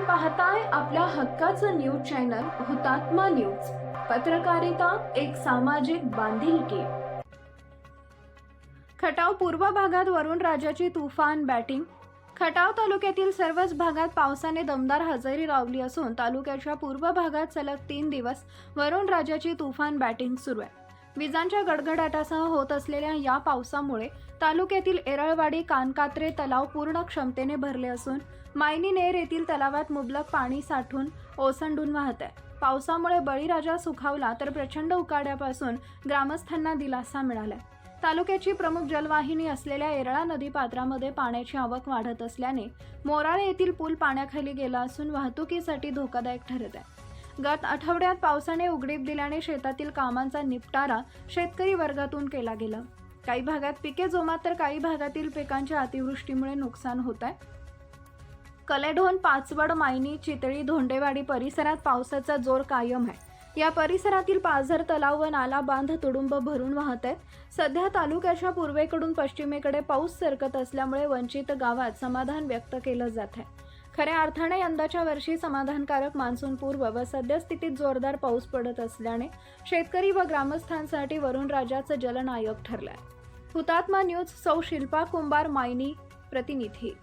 पाहताय आपल्या हक्काचं न्यूज चॅनल हुतात्मा न्यूज. पत्रकारिता एक सामाजिक बांधिलकी. खटाव पूर्व भागात वरुण राजाची तुफान बॅटिंग. खटाव तालुक्यातील सर्वच भागात पावसाने दमदार हजेरी लावली असून तालुक्याच्या पूर्व भागात सलग तीन दिवस वरुण राजाची तुफान बॅटिंग सुरू आहे. विजांच्या गडगडाटासह होत असलेल्या या पावसामुळे तालुक्यातील एरळवाडी कानकात्रे तलाव पूर्ण क्षमतेने भरले असून मायनी नेर येथील तलावात मुबलक पाणी साठून ओसंडून वाहत आहे. पावसामुळे बळीराजा सुखावला तर प्रचंड उकाड्यापासून ग्रामस्थांना दिलासा मिळालाय. तालुक्याची प्रमुख जलवाहिनी असलेल्या एरळा नदी पात्रामध्ये पाण्याची आवक वाढत असल्याने मोराळे येथील पूल पाण्याखाली गेला असून वाहतुकीसाठी धोकादायक ठरत आहे. गत आठवड्यात पावसाने उघडीप दिल्याने शेतातील कामांचा निपटारा शेतकरी वर्गातून केला गेला. काही भागात पिके जोमात तर काही भागातील पिकांच्या अतिवृष्टीमुळे नुकसान होत आहे. कलेढोन पाचवड मायनी चितळी धोंडेवाडी परिसरात पावसाचा जोर कायम आहे. या परिसरातील पाझर तलाव व नाला बांध तुडुंब भरून वाहत आहेत. सध्या तालुक्याच्या पूर्वेकडून पश्चिमेकडे पाऊस सरकत असल्यामुळे वंचित गावात समाधान व्यक्त केलं जात आहे. खऱ्या अर्थाने यंदाच्या वर्षी समाधानकारक मान्सूनपूर्व व सद्यस्थितीत जोरदार पाऊस पडत असल्याने शेतकरी व ग्रामस्थांसाठी वरुण राजाचं जलनायक ठरलाय. हुतात्मा न्यूज सौ शिल्पा कुंभार मायनी प्रतिनिधी.